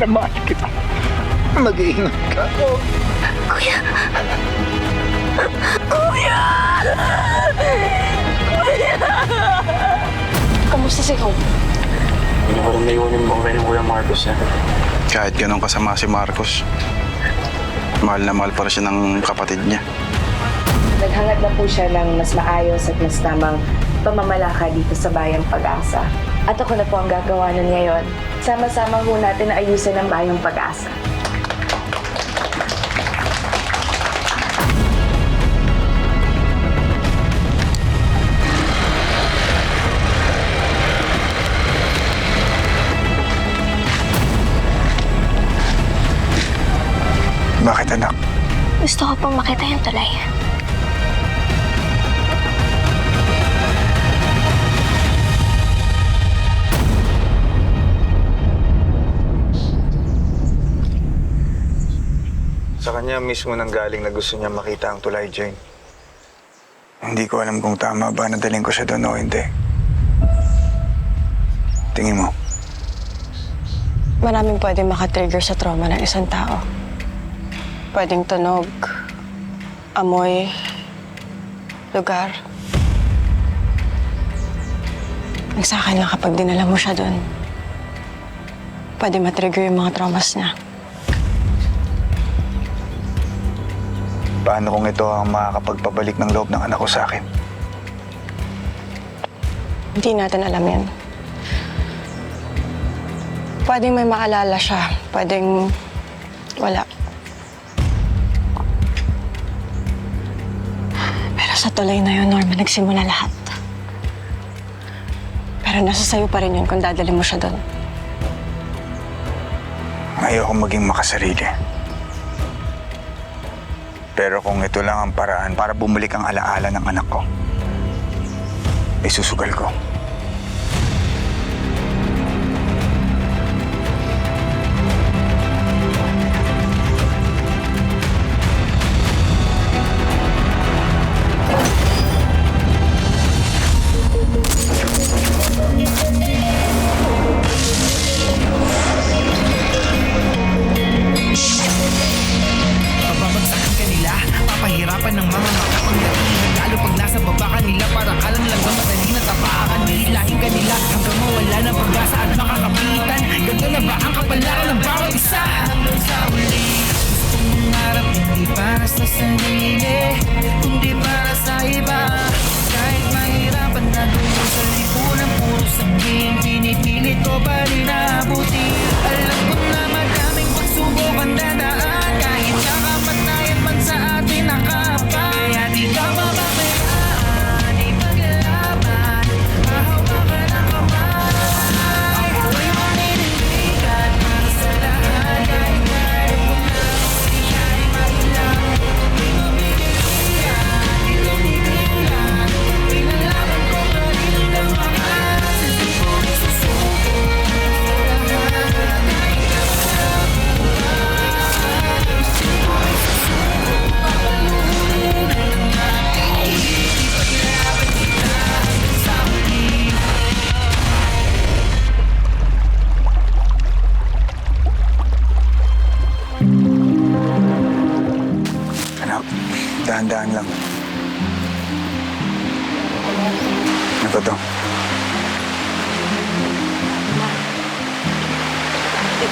na mahal kita. Mag-iingat ka. Kuya! Kuya! Kuya! Kamusta si Kong? Hindi ko rin naiunin mo kay Kuya Marcos eh. Kahit ganun kasama si Marcos, mahal na mahal pa rin siya ng kapatid niya. Naghangad na po siya ng mas maayos at mas tamang pamamalakad dito sa Bayang Pag-asa. At ako na po ang gagawa nun ngayon. Sama-sama ho natin na ayusin ang Bayang Pag-asa. Bakit anak? Gusto ko pong makita yung tulay. Sa kanya mismo nang galing na gusto niya makita ang tulay, Jane. Hindi ko alam kung tama ba na daling ko siya doon o hindi. Tingin mo, Maraming pwedeng makatrigger sa trauma ng isang tao. Pwedeng tunog, amoy, lugar. Ang sa akin lang kapag dinala mo siya doon, pwede matrigger yung mga traumas niya. Paano kung ito ang makakapagpabalik ng loob ng anak ko sa akin? Hindi natin alam yan. Pwedeng may maalala siya, pwedeng wala. Pero sa tuloy na yun, Norma, nagsimula lahat. Pero nasa sayo pa rin yun kung dadali mo siya doon. Ayoko maging makasarili. Pero kung ito lang ang paraan para bumalik ang alaala ng anak ko, isusugal ko. Ng mga makapangyarihan Lalo pag nasa baba ka nila Para ka lang lang madali na tapakan Hihilahin ka nila Hanggang mawala ng pag-asa at makakapitan. Ganto na ba ang kapalaran ng bawat isa? Hanggang sa uli Gustong mangarap Hindi para sa sarili Kundi para sa iba. Kahit mahirapan na dulo sa lipunan Puro sabihin Pinipilit ko pa rin naabuti Alam ko na madaming pagsubok ang dadaan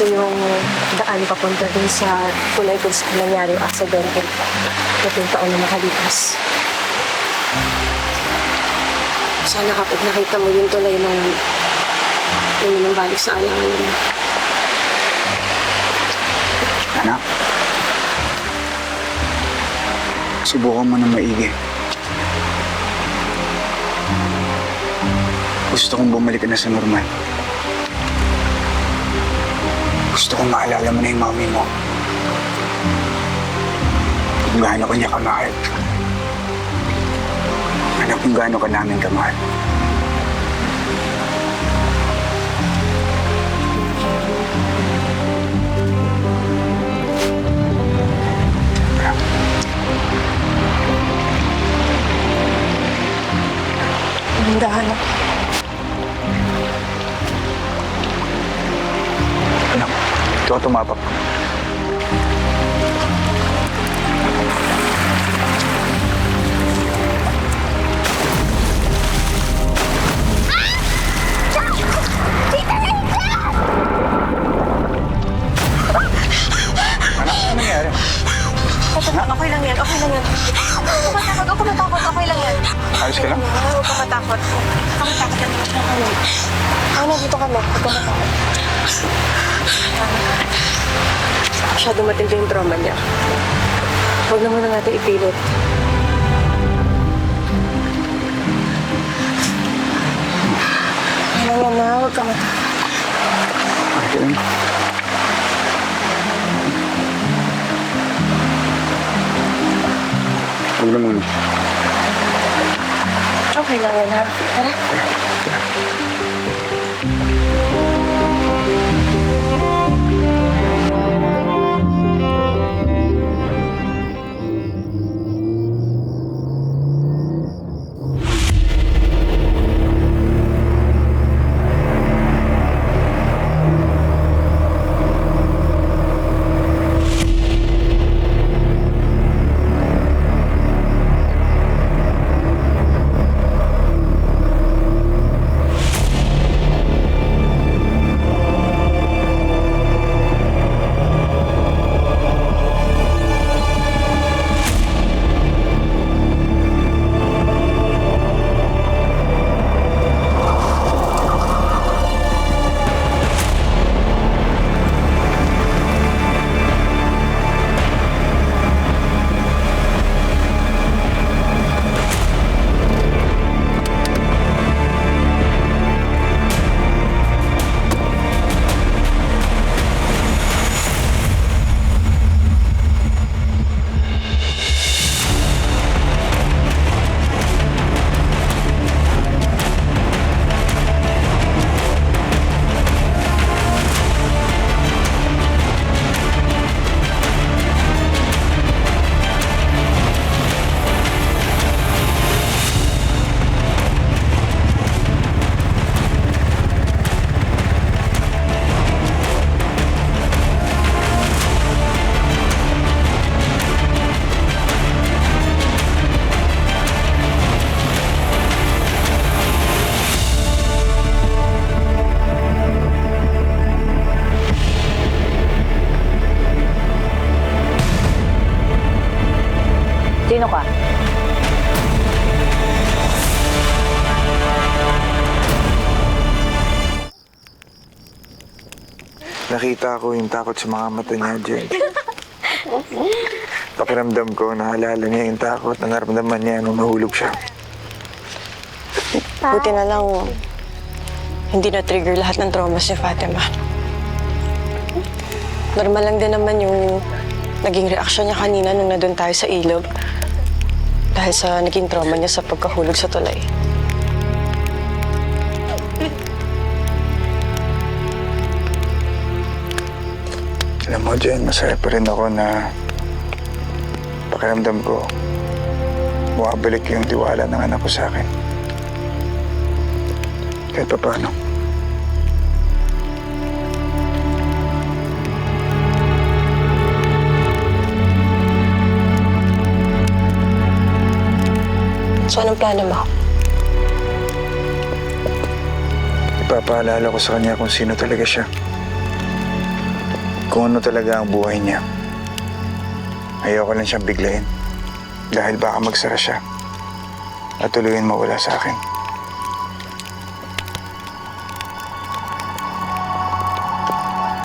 Ito yung daan papunta dun sa kulay kung saan nangyari yung aksidente. Nating taon na makalipas. Sana kapag nakita mo yung tulay yun yung balik sa alangan mo. Anak. Subukan mo na maigi. Gusto kong bumalik na sa normal. Gusto kong maalala mo na yung mami mo. Kung gaano ko niya kamahal. Anak, kung gaano ka namin kamahal. Dahan ako. Ikaw tumapak. Ano? Okay lang yan, okay lang yan. Huwag ka matakot, huwag ka matakot, okay lang yan. Ayos ka lang? Huwag ka matakot. Huwag ka matakot yan. Ano, dito kami. Huwag ka matakot. Masyado matindi yung trauma niya. Huwag na muna natin ipilit. Ano yan na, huwag ka matakot. Okay. Huwag na muna. Okay lang yan, ha? Tara. Ko yung takot sa mga mata niya, Jen. Pakiramdam ko, naalala niya yung takot na naramdaman niya nung nahulog siya. Buti na lang, hindi na-trigger lahat ng trauma si Fatima. Normal lang din naman yung naging reaksyon niya kanina nung nandun tayo sa ilog. Dahil sa naging trauma niya sa pagkahulog sa tulay. Mo, Jen, masaya pa rin ako na pakiramdam ko, bumabalik yung tiwala ng anak ko sa akin. Kahit pa paano. So, anong plano mo? Ipapaalala ko sa kanya kung sino talaga siya. Kung ano talaga ang buhay niya. Ayoko lang siyang biglayin. Dahil baka magsara siya. At tuluyin mawala sa akin.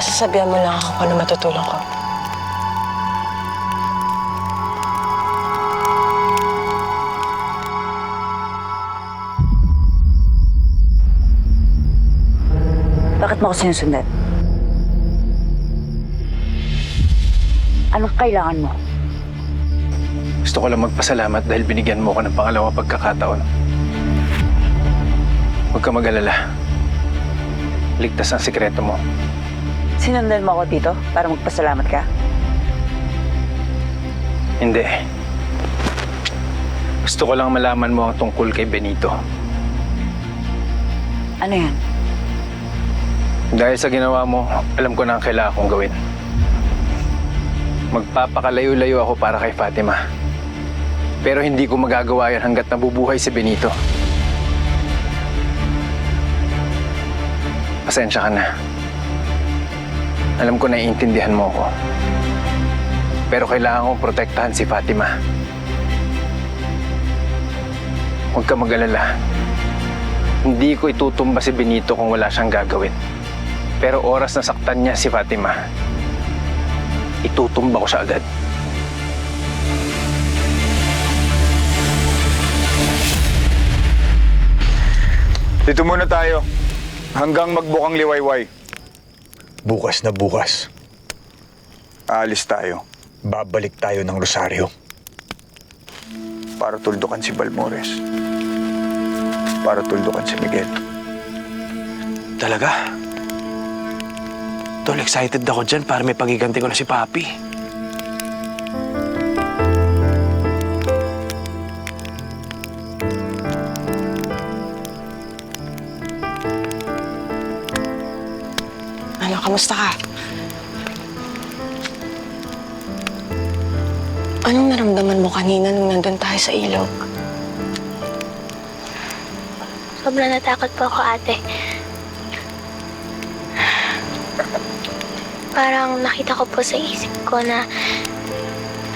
Sasabihan mo lang ako kung ano matutulong ko. Bakit mo ako sinusundan? Anong kailangan mo? Gusto ko lang magpasalamat dahil binigyan mo ko ng pangalawang pagkakataon. Huwag ka mag-alala. Ligtas ang sikreto mo. Sinundan mo ako dito para magpasalamat ka? Hindi. Gusto ko lang malaman mo ang tungkol kay Benito. Ano yan? Dahil sa ginawa mo, alam ko na ang kailangan kong gawin. Magpapakalayo-layo ako para kay Fatima. Pero hindi ko magagawa yan hanggat nabubuhay si Benito. Pasensya ka na. Alam ko na iintindihan mo ako. Pero kailangan kong protektahan si Fatima. Huwag ka mag-alala. Hindi ko itutumba si Benito kung wala siyang gagawin. Pero oras na saktan niya si Fatima, itutumba ko siya agad. Dito muna tayo. Hanggang magbukang liwayway. Bukas na bukas. Aalis tayo. Babalik tayo ng Rosario. Para tuldukan si Balmores. Para tuldukan si Miguel. Talaga? Tol, excited ako dyan para may pagiganti ko na si Papi. Ano, kamusta ka? Anong naramdaman mo kanina nung nandun tayo sa ilog? Sobrang natakot po ako, ate. Parang nakita ko po sa isip ko na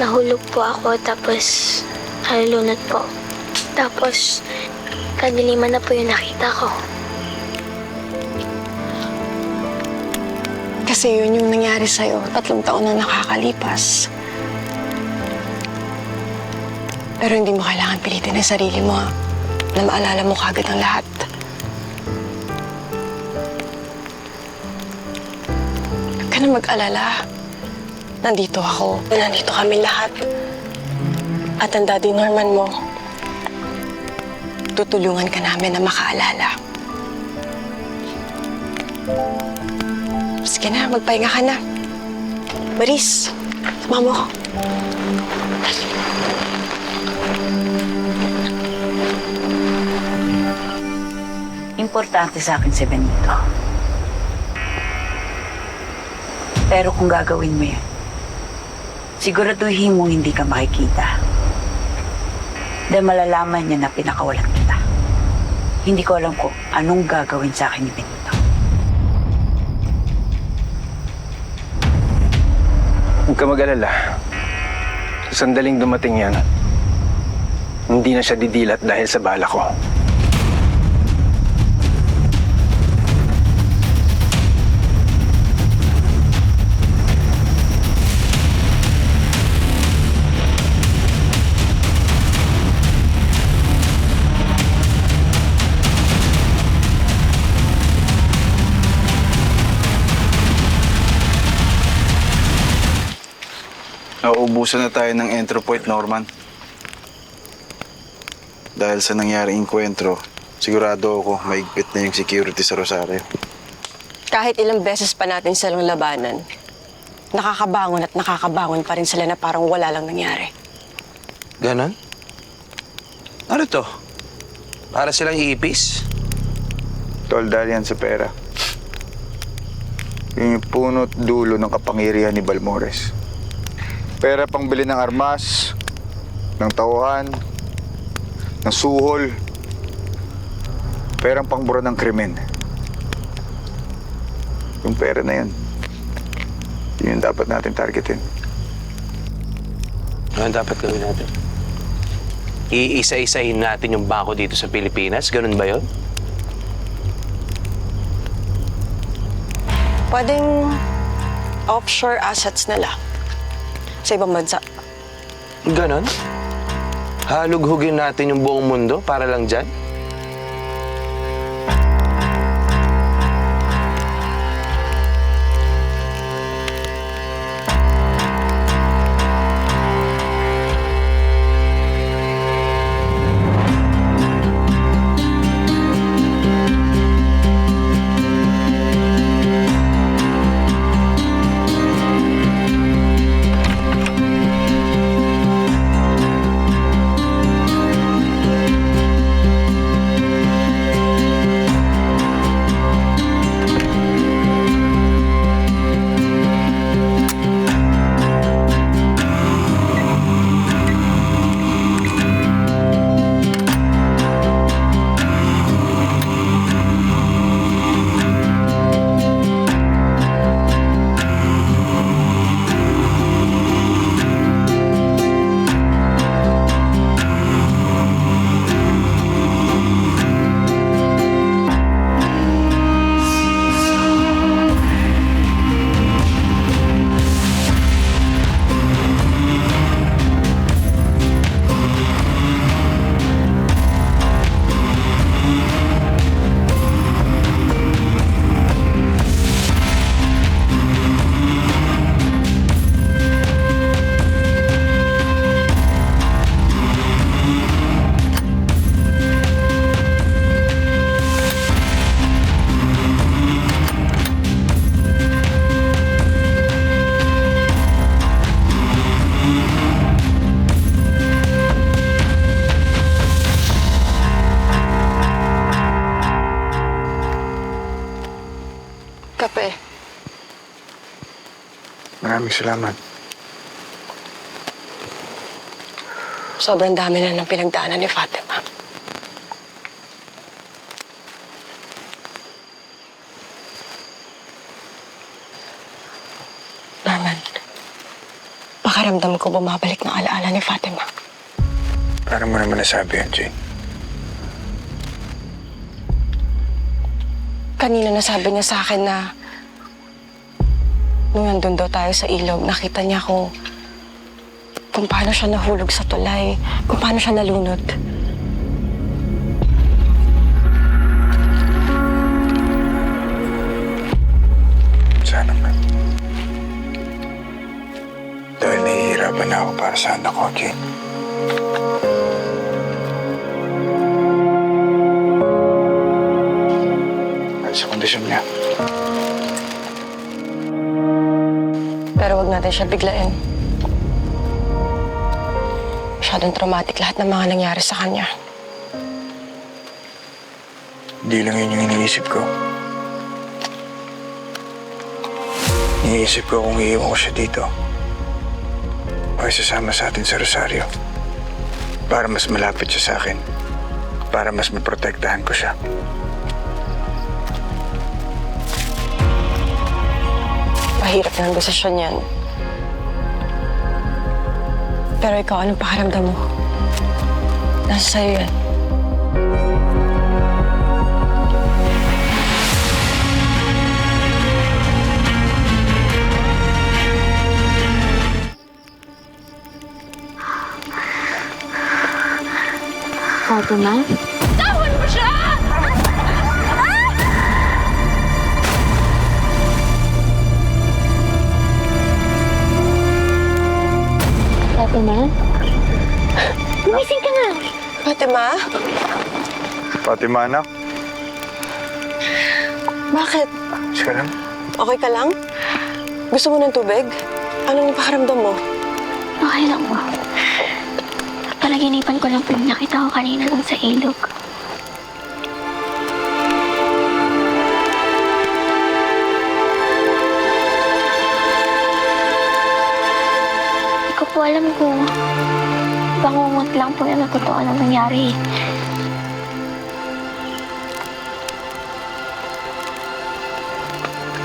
nahulog po ako tapos halulunod po. Tapos kadiliman na po yung nakita ko. Kasi yun yung nangyari sa'yo. Tatlong taon na nakakalipas. Pero hindi mo kailangan pilitin ang sarili mo ha, na maalala mo kagad ang lahat. Na mag-alala. Nandito ako. Nandito kami lahat. At ang daddy Norman mo, tutulungan ka namin na makaalala. Sige na, magpahinga ka na. Maris, sama mo ko. Importante sa akin si Benito. Pero kung gagawin mo yan, siguraduhin mo hindi ka makikita. Dahil malalaman niya na pinakawalan kita. Hindi ko alam kung anong gagawin sa akin ni Benito. Huwag ka mag-alala. Sa sandaling dumating yan, hindi na siya didilat dahil sa bala ko. Nauubusan na tayo ng entry point, Norman. Dahil sa nangyaring inkwentro, sigurado ako maigpit na yung security sa Rosario. Kahit ilang beses pa natin silang labanan, nakakabangon at nakakabangon pa rin sila na parang wala lang nangyari. Ganon? Ano to? Para silang iipis? Tol, dahil yan sa pera. Yung punot dulo ng kapangyarihan ni Balmores. Pera pang bili ng armas, ng tauhan, ng suhol. Perang pangbura ng krimen. Yung pera na yun, yun yung dapat natin targetin. Ano dapat gawin natin? Iisa-isahin natin yung bangko dito sa Pilipinas? Ganun ba yun? Pwedeng offshore assets nila sa ibang bansa. Ganon? Halughugin natin yung buong mundo para lang dyan? Maraming salamat. Sobrang dami na ng pinagdaanan ni Fatima. Norman, pakiramdam ko bumabalik ng alaala ni Fatima. Paano mo naman nasabi yan, Jane? Kanina nasabi niya sa akin na nung nandun daw tayo sa ilog, nakita niya kung kung paano siya nahulog sa tulay, kung paano siya nalunod. Sana man. Dahil nahihirapan na ako para sa anak ko, Jane. Natin siya biglain. Masyadong traumatic lahat ng mga nangyari sa kanya. Hindi lang yun yung iniisip ko. Iniisip ko kung iiwan ko siya dito. O isasama sa atin sa Rosario. Para mas malapit siya sa akin. Para mas maprotektahan ko siya. Mahirap ang desisyon yan. Pero ikaw, anong pakiramdam mo? Nasa sa'yo yan. Fatima? Fatima? Gumising ka nga! Fatima? Fatima, anak. Bakit? Sige lang. Okay ka lang? Gusto mo ng tubig? Anong pakiramdam mo? Okay lang po. Palaginipan ko lang po yung nakita ko kanina dun sa ilog. Alam kung bangungot lang po yung totoo na nangyari.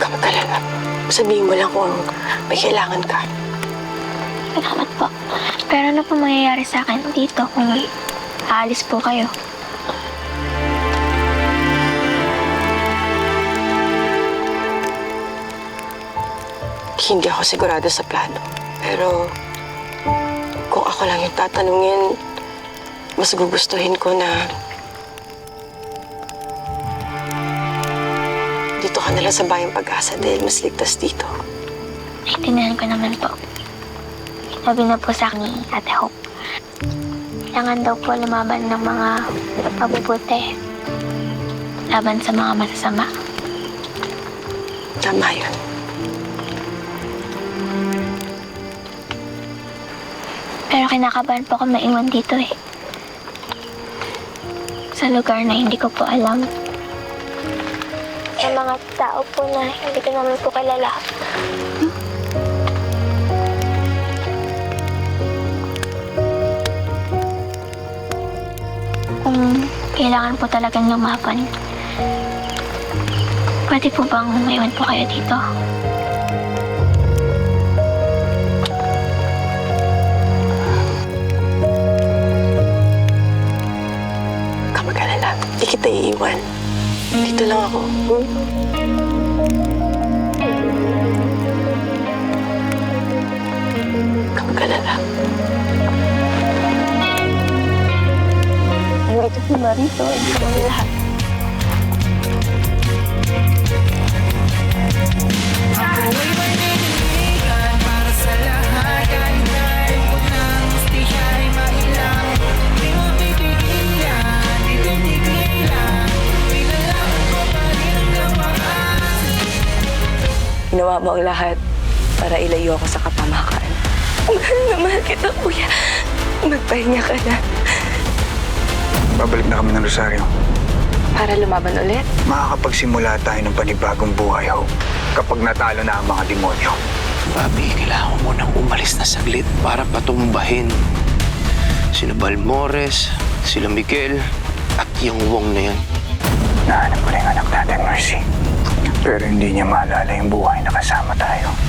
Kamagalala. Sabihin mo lang kung may kailangan ka. Salamat po. Pero ano po mangyayari sa akin dito kung aalis po kayo? Hindi ako sigurado sa plano. Pero ako lang yung tatanungin, mas gugustuhin ko na dito ka nalang sa bayang pag-asa dahil mas ligtas dito. Naintindihan ko naman po. Sabi na po sa akin ni Ate Hope. Kailangan daw po lumaban ng mga mabubuti. Laban sa mga masasama. Tama yun. Pero kinakabahan po ako maiwan dito eh. Sa lugar na hindi ko po alam. Sa mga tao po na hindi ko naman po kilala. Kung kailangan po talagang lumaban, pwede po bang maiwan po kayo dito? Kamagalala. Di kita iiwan. Dito lang ako. Hmm? Kamagalala. Nandito si Marito. Hindi ko lahat. Ako'y Ginawa mo ang lahat para ilayo ako sa kapamahakan. Mahal na mahal kita, kuya. Magpahinga ka na. Babalik na kami ng Rosario. Para lumaban ulit? Makakapagsimula tayo ng panibagong buhay, Hope. Kapag natalo na ang mga demonyo. Papi, kailangan mo munang umalis na saglit para patumbahin sila Balmores, sila Miguel, at yung Wong na yan. Nahanap ko na yung anak natin, Mercy. Pero hindi niya maalala yung buhay na kasama tayo.